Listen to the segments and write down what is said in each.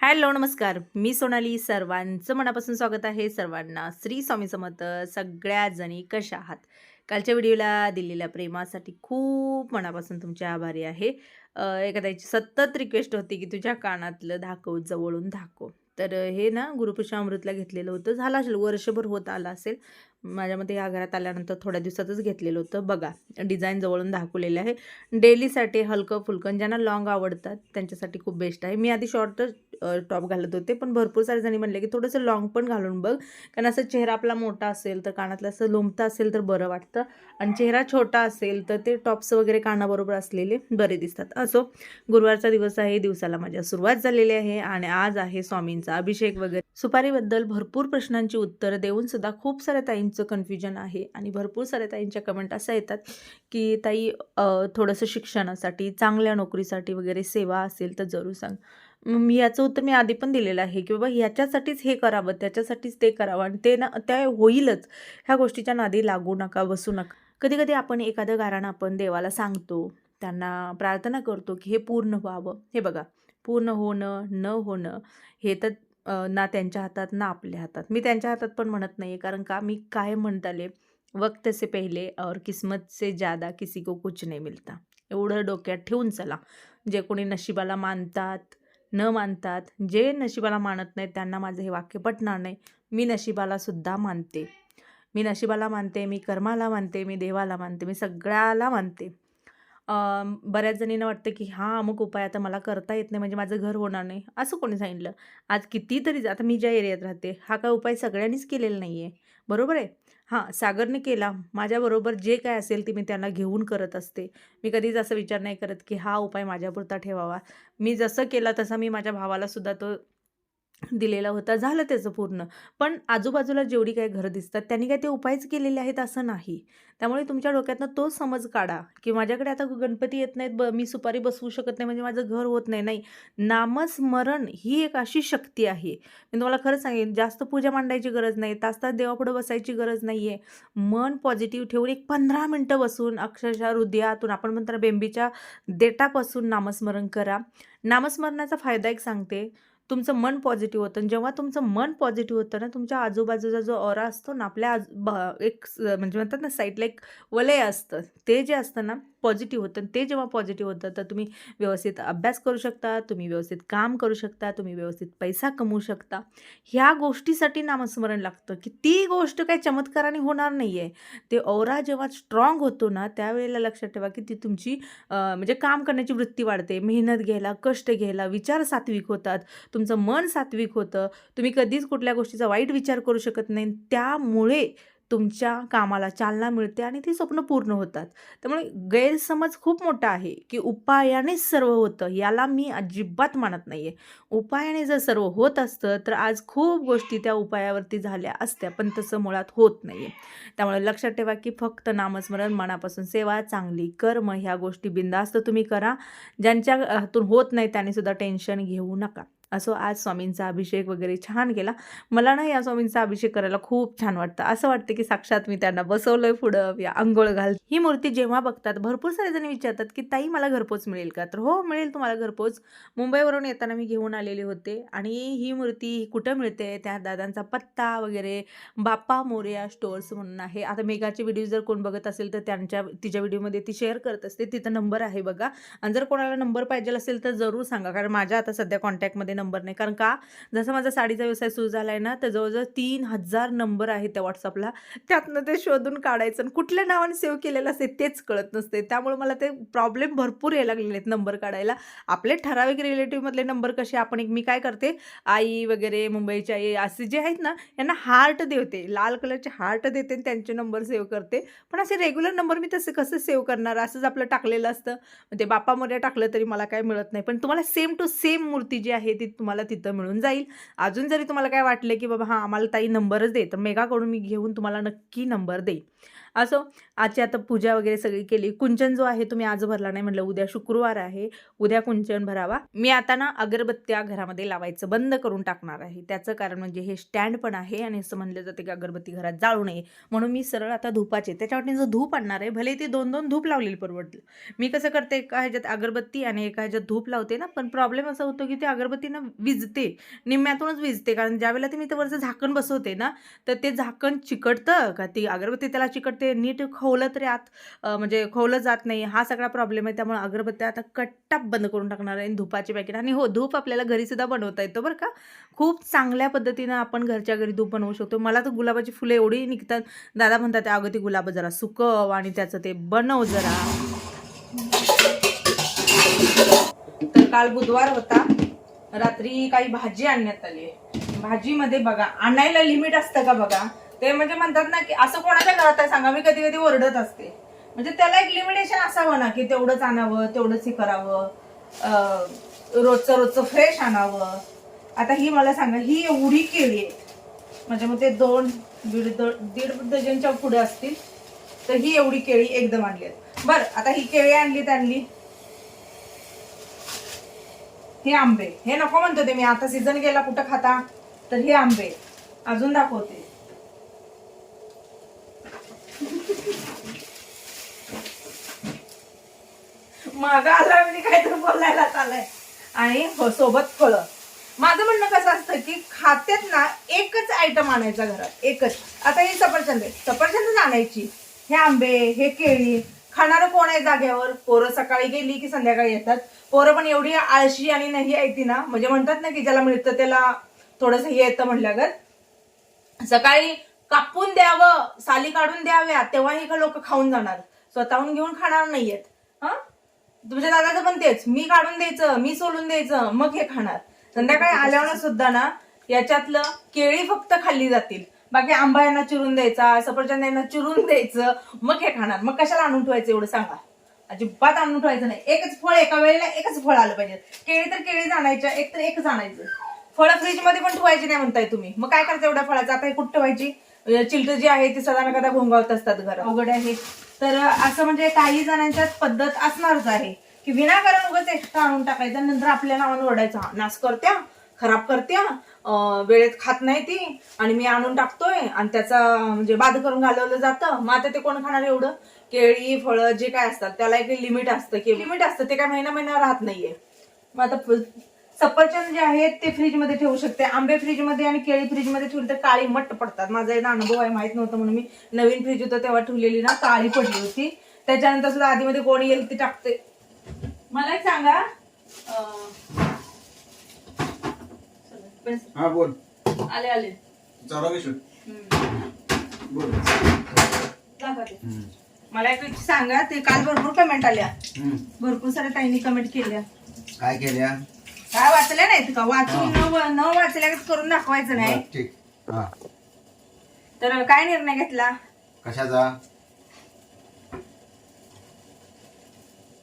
Hello नमस्कार. मी सोनाली. सर्वांचं मनापासून स्वागत आहे. सर्वांना श्री स्वामी समर्थ. सगळ्या जणी कशा आहात? कालच्या व्हिडिओला दिलेल्या प्रेमासाठी खूप मनापासून तुमचे आभारी आहे. एखाद्याची सतत रिक्वेस्ट होती की तुझ्या कानातलं दाखव जवळून दाखव तर हे ना गुरुपुषामृतला घेतलेलं होतं. झालं असेल वर्षभर होत आलं असेल. माझ्या मते ह्या घरात आल्यानंतर थोड्या दिवसातच घेतलेलं होतं. बघा डिझाईन जवळून दाखवलेलं आहे. डेलीसाठी हलकं फुलकं ज्यांना लॉंग आवडतात त्यांच्यासाठी खूप बेस्ट आहे. मी आधी शॉर्ट टॉप घालत होते. पण भरपूर सारे जणी म्हणले की थोडंसं लॉंग पण घालून बघ. कारण असं चेहरा आपला मोठा असेल तर कानातलं असं लोंबतं असेल तर बरं वाटतं. आणि चेहरा छोटा असेल तर ते टॉप्स वगैरे कानाबरोबर असलेले बरे दिसतात. असो गुरुवारचा दिवस आहे. दिवसाला माझ्या सुरुवात झालेली आहे आणि आज आहे स्वामींचा अभिषेक वगैरे. सुपारीबद्दल भरपूर प्रश्नांची उत्तरं देऊन सुद्धा खूप साऱ्या ताईंचं कन्फ्युजन आहे. आणि भरपूर साऱ्या ताईंच्या कमेंट असं येतात की ताई थोडंसं शिक्षणासाठी चांगल्या नोकरीसाठी वगैरे सेवा असेल तर जरूर सांग. मी याचं उत्तर मी आधी पण दिलेलं आहे की बाबा ह्याच्यासाठीच हे करावं त्याच्यासाठीच ते करावं आणि ते ना त्या होईलच. ह्या गोष्टीच्या नादी लागू नका बसू नका. कधी कधी आपण एखादं कारण आपण देवाला सांगतो त्यांना प्रार्थना करतो की हे पूर्ण व्हावं. हे बघा पूर्ण होणं न होणं हे तर ना त्यांच्या हातात ना आपल्या हातात. मी त्यांच्या हातात पण म्हणत नाही कारण का मी काय म्हणत आले वक्त से पहिले और किस्मत से ज़्यादा किसी को कुछ नाही मिलता. एवढं डोक्यात ठेवून चला. जे कोणी नशिबाला मानतात न मानतात जे नशिबाला मानत नाहीत त्यांना माझं हे वाक्य पटणार नाही. मी नशिबालासुद्धा मानते. मी नशिबाला मानते मी कर्माला मानते मी देवाला मानते मी सगळ्याला मानते. बऱ्याच जणींना वाटतं की हा अमुक उपाय आता मला करता येत नाही म्हणजे माझं घर होणार नाही. असं कोणी सांगितलं. आज कितीतरी आता मी ज्या एरियात राहते हा काय उपाय सगळ्यांनीच केलेला नाही आहे बरोबर आहे? हां सागरने केला. माझ्याबरोबर जे काय असेल ते मी त्यांना घेऊन करत असते. मी कधीच असं विचार नाही करत की हा उपाय माझ्यापुरता ठेवावा. मी जसं केला तसा मी माझ्या भावाला सुद्धा तो दिलेला होता झालं त्याचं पूर्ण. पण आजूबाजूला जेवढी काही घरं दिसतात त्यांनी काय ते उपायच केलेले आहेत असं नाही. त्यामुळे तुमच्या डोक्यातनं तो समज काढा की माझ्याकडे आता गणपती येत नाहीत ब मी सुपारी बसवू शकत नाही म्हणजे माझं घर होत नाही. नाही नामस्मरण ही एक अशी शक्ती आहे. मी तुम्हाला खरं सांगेन जास्त पूजा मांडायची गरज नाही तास तास देवापुढं बसायची गरज नाही आहे मन पॉझिटिव्ह ठेवून एक पंधरा मिनटं बसून अक्षरशः हृदयातून आपण म्हणतो बेंबीच्या देटापासून नामस्मरण करा. नामस्मरणाचा फायदा एक सांगते तुमचं मन पॉझिटिव्ह होतं. आणि जेव्हा तुमचं मन पॉझिटिव्ह होतं ना तुमच्या आजूबाजूचा जो ऑरा असतो ना आपल्या आज एक म्हणजे म्हणतात ना साईडला एक वलय असतं. ते जे असतं ना पॉझिटिव्ह होतं. आणि ते जेव्हा पॉझिटिव्ह होतं तर तुम्ही व्यवस्थित अभ्यास करू शकता तुम्ही व्यवस्थित काम करू शकता तुम्ही व्यवस्थित पैसा कमवू शकता. ह्या गोष्टीसाठी नामस्मरण लागतं की ती गोष्ट काही चमत्काराने होणार नाही आहे ते औरा जेव्हा स्ट्रॉंग होतो ना त्यावेळेला लक्षात ठेवा की ती तुमची म्हणजे काम करण्याची वृत्ती वाढते. मेहनत घ्यायला कष्ट घ्यायला विचार सात्विक होतात. तुमचं मन सात्विक होतं. तुम्ही कधीच कुठल्या गोष्टीचा वाईट विचार करू शकत नाही. त्यामुळे तुमच्या कामाला चालना मिळते आणि ती स्वप्न पूर्ण होतात. त्यामुळे गैरसमज खूप मोठा आहे की उपायानेच सर्व होतं याला मी अजिबात मानत नाही आहे उपायाने जर सर्व होत असतं तर आज खूप गोष्टी त्या उपायावरती झाल्या असत्या पण तसं मुळात होत नाही आहे त्यामुळे लक्षात ठेवा की फक्त नामस्मरण मनापासून सेवा चांगली कर्म ह्या गोष्टी बिंदास्त तुम्ही करा. ज्यांच्या हातून होत नाही त्यांनीसुद्धा टेन्शन घेऊ नका. असो आज स्वामींचा अभिषेक वगैरे छान केला. मला ना या स्वामींचा अभिषेक करायला खूप छान वाटतं. असं वाटतं की साक्षात मी त्यांना बसवलंय पुढं या आंघोळ घाल. ही मूर्ती जेव्हा बघतात भरपूर सारे जण विचारतात की ताई मला घरपोच मिळेल का? तर हो मिळेल तुम्हाला घरपोच. मुंबईवरून येताना मी घेऊन आलेले होते आणि ही मूर्ती कुठं मिळते? त्या दादांचा पत्ता वगैरे. बाप्पा मोर्या स्टोअर्स म्हणून आहे. आता मेघाचे व्हिडिओ जर कोण बघत असेल तर त्यांच्या तिच्या व्हिडिओमध्ये ती शेअर करत असते. तिथं नंबर आहे बघा. आणि जर कोणाला नंबर पाहिजे असेल तर जरूर सांगा. कारण माझ्या आता सध्या कॉन्टॅक्टमध्ये नंबर नंबर नाही. कारण का? जसा माझा साडीचा व्यवसाय सुरू झाला आहे ना तर जवळजवळ तीन हजार नंबर आहेत त्या व्हॉट्सअपला त्यातनं ते शोधून काढायचं आणि कुठल्या नावाने सेव्ह केलेलं असते तेच कळत नसते. त्यामुळे मला ते प्रॉब्लेम भरपूर यायला लागलेले आहेत नंबर काढायला. आपले ठराविक रिलेटिव्हमधले नंबर कसे आपण एक मी काय करते? आई वगैरे मुंबईची आई असे जे आहेत ना यांना हार्ट देते. लाल कलरचे हार्ट देते आणि त्यांचे नंबर सेव्ह करते. पण असे रेग्युलर नंबर मी तसे कसं सेव्ह करणार? असंच आपलं टाकलेलं असतं. म्हणजे ते टाकलं तरी मला काय मिळत नाही. पण तुम्हाला सेम टू सेम मूर्ती जी आहे ती तुम्हाला तिथं मिळून जाईल. अजून जरी तुम्हाला काय वाटलं की बाबा हां आम्हाला ताई नंबरच दे तर मेगाकडून मी घेऊन तुम्हाला नक्की नंबर देईल असो आजची आता पूजा वगैरे सगळी केली. कुंचन जो आहे तुम्ही आज भरला नाही म्हटलं. उद्या शुक्रवार आहे. उद्या कुंचन भरावा. मी आता ना अगरबत्त्या घरामध्ये लावायचं बंद करून टाकणार आहे. त्याचं कारण म्हणजे हे स्टँड पण आहे आणि असं म्हणलं जातं की अगरबत्ती घरात जाळू नये. म्हणून मी सरळ आता धुपाचे. त्याच्यावर जो धूप आणणार आहे भले ते दोन दोन धूप लावलेली परवडलं. मी कसं करते एका ह्याच्यात अगरबत्ती आणि एका ह्याच्यात धूप लावते ना. पण प्रॉब्लेम असा होतो की ते अगरबत्ती ना विजते. निम्म्यातूनच विजते. कारण ज्यावेळेला ते मी त्यावरचं झाकण बसवते ना तर ते झाकण चिकटतं का? ती अगरबत्ती त्याला चिकटते नीट खोवलं तरी आत म्हणजे खोवलं जात नाही. हा सगळा प्रॉब्लेम आहे. त्यामुळे अगरबत्त्या आता कट्टाप बंद करून टाकणार आहे आणि धुपाचे पॅकेट आणि हो धूप आपल्याला घरीसुद्धा बनवता येतो बरं का. खूप चांगल्या पद्धतीनं आपण घरच्या घरी धूप बनवू शकतो. मला तर गुलाबाची फुलं एवढी निघतात. दादा म्हणतात अगं ते गुलाब जरा सुकव आणि त्याचं ते बनव जरा. तर काल बुधवार होता. रात्री काही भाजी आणण्यात आली भाजीमध्ये बघा आणायला लिमिट असतं का बघा? ते म्हणजे म्हणतात ना की असं कोणाच्या घरात आहे सांगा मी कधी कधी ओरडत असते. म्हणजे त्याला एक लिमिटेशन असावं हो ना की तेवढंच आणावं तेवढंच हे करावं रोजचं रोजचं फ्रेश आणावं. आता ही मला सांगा ही एवढी केळी आहे. म्हणजे मग ते दोन दीड दीड डझनच्या पुढे असतील तर ही एवढी केळी एकदम आणली आहेत. बरं आता ही केळी आणलीत आणली. हे आंबे. हे नको म्हणतो ते मी आता सीझन गेला कुठं खाता? तर हे आंबे. अजून दाखवते. माग आला मी काहीतरी बोलायला आलाय आणि हो, सोबत फळं माझं म्हणणं कसं असतं की खात्यात ना एकच आयटम आणायचा घरात. एकच. आता ही सफरचंद आहे. सफरचंदच आणायची. हे आंबे हे केळी. खाणारं कोण आहे जाग्यावर पोरं सकाळी गेली की संध्याकाळी येतात. पोरं पण एवढी आळशी आणि नाही आहे ती ना. म्हणजे म्हणतात ना की ज्याला मिळतं त्याला थोडस हे येतं म्हटल्यागत सकाळी कापून द्यावं साली काढून द्याव्या तेव्हाही लोक खाऊन जाणार? स्वतःहून घेऊन खाणार नाहीयेत. हा? तुमच्या दादाचं पण तेच. मी काढून द्यायचं मी सोलून द्यायचं मग हे खाणार. संध्याकाळी आल्यावर सुद्धा ना याच्यातलं केळी फक्त खाल्ली जातील. बाकी आंबा यांना चिरून द्यायचा सफरचंद यांना चिरून द्यायचं मग हे खाणार. मग कशाला आणून ठेवायचं एवढं सांगा? अजिबात आणून ठेवायचं नाही. एकच फळ एका वेळेला एकच फळ आलं पाहिजे. केळी तर केळीच आणायच्या एक तर एकच आणायचं. फळं फ्रीजमध्ये पण ठेवायची नाही म्हणताय तुम्ही. मग काय करायचं एवढ्या फळाचं? आता हे कुठं ठेवायची? चिलट जी आहे ती सदा कदा घोंगावत असतात घर अवघड आहे. तर असं म्हणजे काही जणांच्यात पद्धत असणारच आहे. की विनाकारण उगाच एक्स्ट्रा आणून टाकायचं नंतर आपल्याला आणून ओरडायचं नाश करत्या खराब करत्या वेळेत खात नाही ती आणि मी आणून टाकतोय आणि त्याचा म्हणजे बाद करून घालवलं जातं. मग आता ते कोण खाणार एवढं? केळी फळं जे काय असतात त्याला एक लिमिट असतं की लिमिट असतं ते काय महिना महिना राहत नाहीये. मग आता सफरचंद जे आहेत ते फ्रीजमध्ये ठेवू शकते. आंबे फ्रीजमध्ये आणि केळी फ्रीजमध्ये ठेवले तर काळी मट्ट पडतात. माझा एक अनुभव आहे माहीत नव्हतं म्हणून मी नवीन फ्रीज होतं तेव्हा ठेवलेली ना काळी पडली होती. त्याच्यानंतर सुद्धा आधीमध्ये कोणी येईल ती टाकते. मला एक सांगा. हा बोल. आले आले. बोल. मला एक सांगा ते काल भरपूर कमेंट आल्या. भरपूर साऱ्या ताईंनी कमेंट केल्या. काय केल्या? काय वाचल्या नाहीत का? वाचून न न वाचल्या करून दाखवायचं नाही. बरं, ठीक हा. तर काय निर्णय घेतला? कशाचा?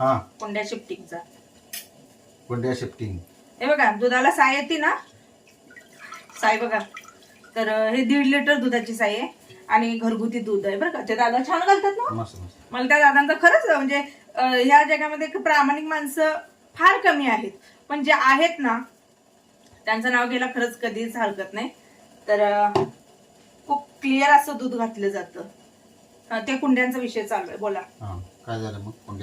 हा. कोंड्या शिफ्टिंगचा. कोणत्या शिफ्टिंग. हे बघा दुधाला साय येते ना? साय बघा. तर हे दीड लिटर दुधाची साय आहे. आणि घरगुती दूध आहे बरं का? ते दादा छान घालतात ना? मस्त मस्त. मला त्या दादांचं खरंच म्हणजे अं, ह्या जगामध्ये एक प्रामाणिक माणसं फार कमी आहेत. पण जे आहेत ना त्यांचं नाव घ्यायला खरंच कधीच हरकत नाही. तर खूप क्लिअर असं दूध घातलं जातं. ते कुंड्यांचा विषय चालू आहे. बोला. हा काय झालं मग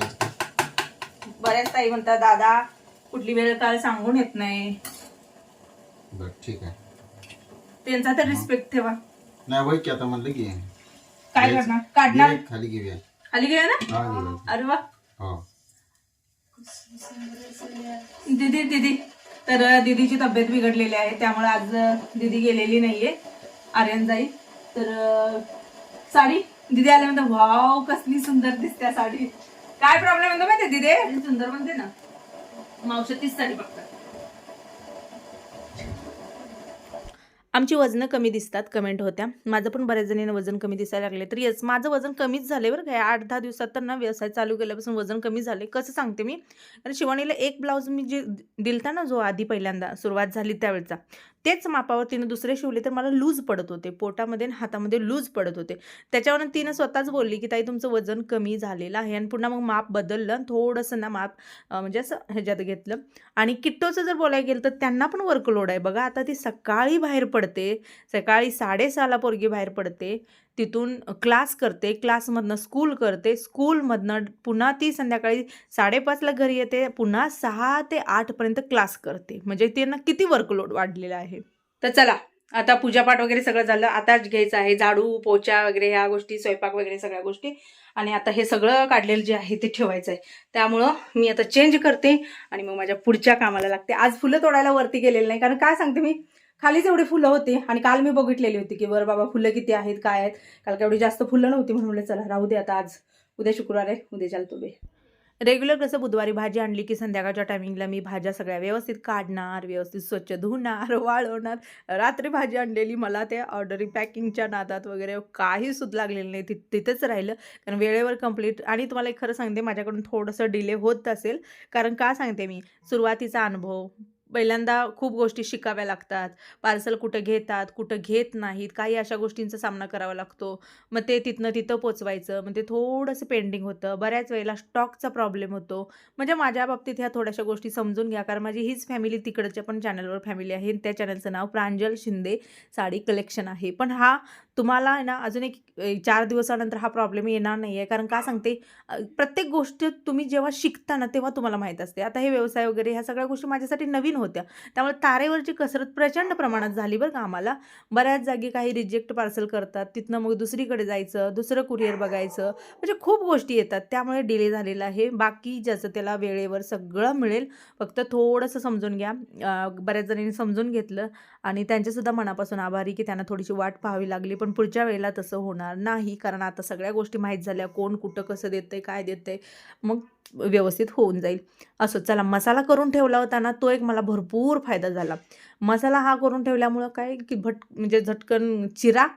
बऱ्याच ताई म्हणतात दादा कुठली वेळ काल सांगून येत नाही. बर ठीक आहे. त्यांचा तर रिस्पेक्ट ठेवा. नाही वय की आता म्हणलं की. काय करणार? काढणार? खाली घेऊया. खाली गेला ना? हा घेऊया. अरे वा. हो. दीदी दीदी. तर दीदीची तब्येत बिघडलेली आहे. त्यामुळे आज दीदी गेलेली नाहीये आर्यन जाई तर साडी? दीदी आल्यानंतर वाव कसली सुंदर दिसते साडी. काय प्रॉब्लेम म्हणतो माहिती दीदी? सुंदर म्हणते ना. मावशी तीच साडी बघतात. आमची वजनं कमी दिसतात कमेंट होत्या. माझं पण बऱ्याच जणींना वजन कमी दिसायला लागले तर येस माझं वजन कमीच झालं बरं काय आठ दहा दिवसात तर ना व्यवसाय चालू केल्यापासून वजन कमी झाले कसं सांगते मी? कारण शिवानीला एक ब्लाऊज मी जे दिलता ना जो आधी पहिल्यांदा सुरुवात झाली त्यावेळचा तेच मापावर तिनं दुसरे शिवले तर मला लूज पडत होते. पोटामध्ये आणि हातामध्ये लूज पडत होते. त्याच्यावरून तिनं स्वतःच बोलली की ताई तुमचं वजन कमी झालेलं आहे. आणि पुन्हा मग माप बदललं आणि थोडंसं ना माप म्हणजे असं ह्याच्यात घेतलं. आणि किट्टोचं जर बोलायला गेलं तर त्यांना पण वर्कलोड आहे. बघा आता ती सकाळी बाहेर पडते सकाळी साडेसहाला पोरगी बाहेर पडते तिथून क्लास करते क्लासमधनं स्कूल करते स्कूलमधनं पुन्हा ती संध्याकाळी साडेपाचला घरी येते पुन्हा सहा ते आठपर्यंत क्लास करते. म्हणजे त्यांना किती वर्कलोड वाढलेला आहे. तर चला आता पूजापाठ वगैरे सगळं झालं आता घ्यायचं आहे झाडू पोचा वगैरे ह्या गोष्टी स्वयंपाक वगैरे सगळ्या गोष्टी. आणि आता हे सगळं काढलेलं जे आहे ते ठेवायचं आहे. त्यामुळं मी आता चेंज करते आणि मग माझ्या पुढच्या कामाला लागते. आज फुलं तोडायला वरती गेलेलं नाही कारण काय सांगते मी? खालीच एवढी फुलं होती आणि काल मी बघितलेली होती की बरं बाबा फुलं किती आहेत काय आहेत. काल का एवढी जास्त फुलं नव्हती म्हणून म्हणलं चला राहू दे आता आज. उद्या शुक्रवार आहे उद्या चालतो बे. रेग्युलर कसं बुधवारी भाजी आणली की संध्याकाळच्या टायमिंगला मी भाज्या सगळ्या व्यवस्थित काढणार व्यवस्थित स्वच्छ धुणार वाळवणार. रात्री भाजी आणलेली मला ते ऑर्डरी पॅकिंगच्या नादात वगैरे काही सुद लागलेलं नाही. ति तिथंच राहिलं. कारण वेळेवर कंप्लीट आणि तुम्हाला एक खरं सांगते माझ्याकडून थोडंसं डिले होत असेल. कारण का सांगते मी? सुरुवातीचा अनुभव. पहिल्यांदा खूप गोष्टी शिकाव्या लागतात. पार्सल कुठं घेतात कुठं घेत नाहीत काही अशा गोष्टींचा सामना करावा लागतो. मग ते तिथनं तिथं पोचवायचं मग ते थोडंसं पेंडिंग होतं. बऱ्याच वेळेला स्टॉकचा प्रॉब्लेम होतो. म्हणजे माझ्या बाबतीत ह्या थोड्याशा गोष्टी समजून घ्या कारण माझी हीच फॅमिली तिकडच्या पण चॅनलवर फॅमिली आहे त्या चॅनलचं नाव प्रांजल शिंदे साडी कलेक्शन आहे. पण हा तुम्हाला आहे ना अजून एक चार दिवसानंतर हा प्रॉब्लेम येणार नाही आहे. कारण का सांगते प्रत्येक गोष्ट तुम्ही जेव्हा शिकता ना तेव्हा तुम्हाला माहीत असते. आता हे व्यवसाय वगैरे ह्या सगळ्या गोष्टी माझ्यासाठी नवीन होत्या. त्यामुळे तारेवरची कसरत प्रचंड प्रमाणात झाली बरं का आम्हाला. बऱ्याच जागी काही रिजेक्ट पार्सल करतात. तिथनं मग दुसरीकडे जायचं दुसरं कुरिअर बघायचं. म्हणजे खूप गोष्टी येतात. त्यामुळे डिले झालेला आहे. बाकी ज्याचं त्याला वेळेवर सगळं मिळेल. फक्त थोडंसं समजून घ्या. बऱ्याच जणांनी समजून घेतलं. आणि त्यांच्यासुद्धा मनापासून आभारी की त्यांना थोडीशी वाट पाहावी लागली. पण पुढच्या वेळेला तसं होणार नाही. कारण आता सगळ्या गोष्टी माहीत झाल्या. कोण कुठं कसं देतंय काय देतंय. मग व्यवस्थित होऊन जाईल. असो चला मसाला करून ठेवला होता ना तो एक मला भरपूर फायदा झाला. मसाला हा करून ठेवल्यामुळं काय की भट म्हणजे झटकन चिरा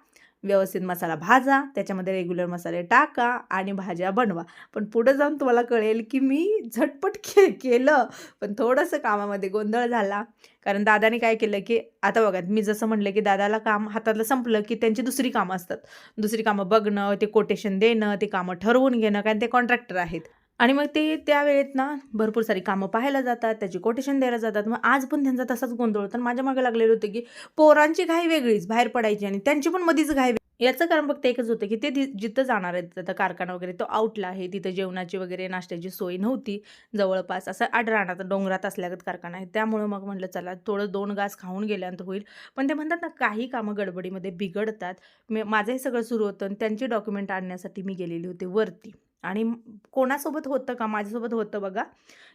व्यवस्थित मसाला भाजा त्याच्यामध्ये रेग्युलर मसाले टाका आणि भाज्या बनवा. पण पुढं जाऊन तुम्हाला कळेल की मी झटपट के केलं. पण थोडंसं कामामध्ये गोंधळ झाला. कारण दादाने काय केलं की आता बघा मी जसं म्हणलं की दादाला काम हातातलं संपलं की त्यांची दुसरी कामं असतात. दुसरी कामं बघणं ते कोटेशन देणं ते कामं ठरवून घेणं कारण ते कॉन्ट्रॅक्टर आहेत. आणि मग ते त्या वेळेत ना भरपूर सारी कामं पाहायला जातात त्याची कोटेशन द्यायला जातात. मग आज पण त्यांचा तसाच गोंधळ होता. आणि माझ्या मागे लागलेलं होतं की पोरांची घाई वेगळीच बाहेर पडायची आणि त्यांची पण मधीच घाई याचं कारण फक्त एकच होतं की ते जिथं जाणार आहेत आता कारखाना वगैरे तो आउटला आहे. तिथं जेवणाची वगैरे नाश्त्याची सोय नव्हती. जवळपास असं आडराणात डोंगरात असल्यागत कारखाना आहे. त्यामुळं मग म्हटलं चला थोडं दोन गास खाऊन गेल्यानंतर होईल. पण ते म्हणतात ना काही कामं गडबडीमध्ये बिघडतात. मी माझं हे सगळं सुरू होतं आणि त्यांची डॉक्युमेंट आणण्यासाठी मी गेलेली होते वरती. आणि कोणासोबत होतं का? माझ्यासोबत होतं बघा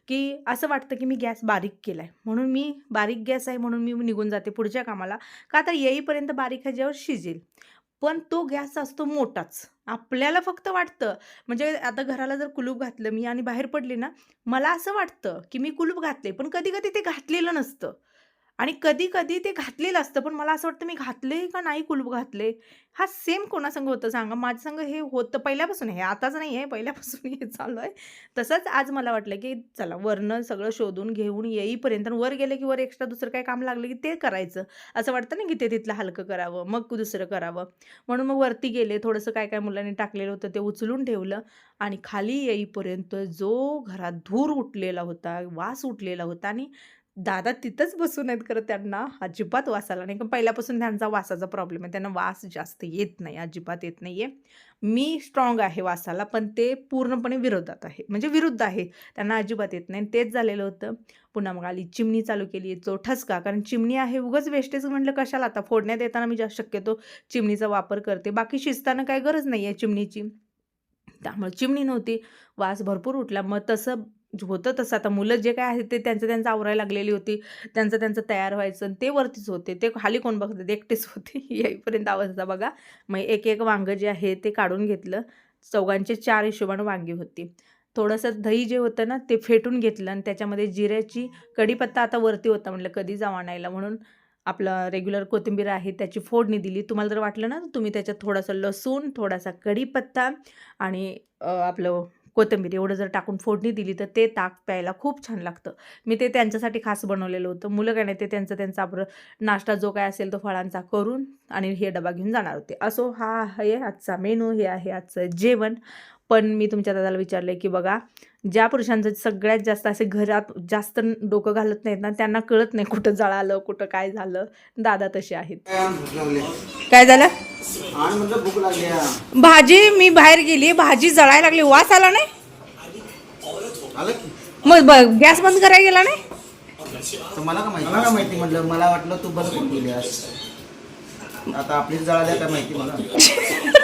की असं वाटतं की मी गॅस बारीक केला आहे म्हणून मी बारीक गॅस आहे म्हणून मी निघून जाते पुढच्या कामाला. का तर येईपर्यंत बारीक ह्याच्यावर शिजेल. पण तो गॅस असतो मोठाच. आपल्याला फक्त वाटतं म्हणजे आता घराला जर कुलूप घातलं मी आणि बाहेर पडले ना मला असं वाटतं की मी कुलूप घातले पण कधी कधी ते घातलेलं नसतं. आणि कधी कधी ते घातलेलं असतं. पण मला असं वाटतं मी घातले का नाही कुलूप घातले? हा सेम कोणासंग होतं सांगा. माझ्यासंग हे होतं पहिल्यापासून. हे आताच नाही आहे. पहिल्यापासून हे चालू आहे. तसंच आज मला वाटलं की चला वरनं सगळं शोधून घेऊन येईपर्यंत आणि वर गेलं की वर एक्स्ट्रा दुसरं काही काम लागलं की ते करायचं. असं वाटतं ना की ते तिथलं हलकं करावं मग दुसरं करावं. म्हणून मग वरती गेले. थोडंसं काय काय मुलांनी टाकलेलं होतं ते उचलून ठेवलं आणि खाली येईपर्यंत जो घरात धूर उठलेला होता वास उठलेला होता आणि दादा तिथंच बसून आहेत खरं त्यांना अजिबात वास आला नाही. कारण पहिल्यापासून त्यांचा वासाचा प्रॉब्लेम आहे. त्यांना वास जास्त येत नाही अजिबात येत नाही आहे मी स्ट्रॉंग आहे वासाला पण ते पूर्णपणे विरोधात आहे. म्हणजे विरुद्ध आहे. त्यांना अजिबात येत नाही. तेच झालेलं होतं. पुन्हा मग आली चिमणी चालू केली. जो ठसका. कारण चिमणी आहे उगाच वेस्टेज म्हटलं कशाला? आता फोडण्यात येताना मी जास्त शक्यतो चिमणीचा वापर करते. बाकी शिजताना काही गरज नाही आहे चिमणीची. त्यामुळे चिमणी नव्हती. वास भरपूर उठला. मग तसं होतं तसं. आता मुलं जे काय आहे ते त्यांचं त्यांचं आवरायला लागलेली होती. त्यांचं त्यांचं तयार व्हायचं आणि ते वरतीच होते. ते खाली कोण बघत ते एकटेच होते. येईपर्यंत आवाज होता बघा. मग एक एक वांगं जे आहे ते काढून घेतलं. चौघांचे चार हिशोबानं वांगी होती. थोडंसं दही जे होतं ना ते फेटून घेतलं आणि त्याच्यामध्ये जिऱ्याची कढीपत्ता आता वरती होता म्हटलं कधी जाऊ आणायला म्हणून. आपलं रेग्युलर कोथिंबीर आहे त्याची फोडणी दिली. तुम्हाला जर वाटलं ना तर तुम्ही त्याच्यात थोडासा लसूण थोडासा कढीपत्ता आणि आपलं कोथिंबीर एवढं जर टाकून फोडणी दिली तर ते ताक प्यायला खूप छान लागतं. मी ते त्यांच्यासाठी खास बनवलेलं होतं. मुलं काय नाही ते त्यांचं त्यांचा आपलं नाश्ता जो काय असेल तो फळांचा करून आणि हे डबा घेऊन जाणार होते. असो हा आहे आजचा मेनू हे आहे आजचं जेवण. पण मी तुमच्या दादाला विचारलं की बघा ज्या पुरुषांचं सगळ्यात जास्त असे घरात जास्त डोकं घालत नाहीत ना त्यांना कळत नाही कुठं जळालं कुठं काय झालं. दादा तसे आहेत. काय झालं? आणि म्हणलं भूक लागली आहे. भाजी मी बाहेर गेली भाजी जळायला लागली. वास आला नाही? आलं की. मग गॅस बंद करायला गेला नाही? तर मला का माहिती? मला का माहिती म्हटलं? मला वाटलं तू बंद करून गेली आज. आता आपली जळाल्या काय माहिती मला.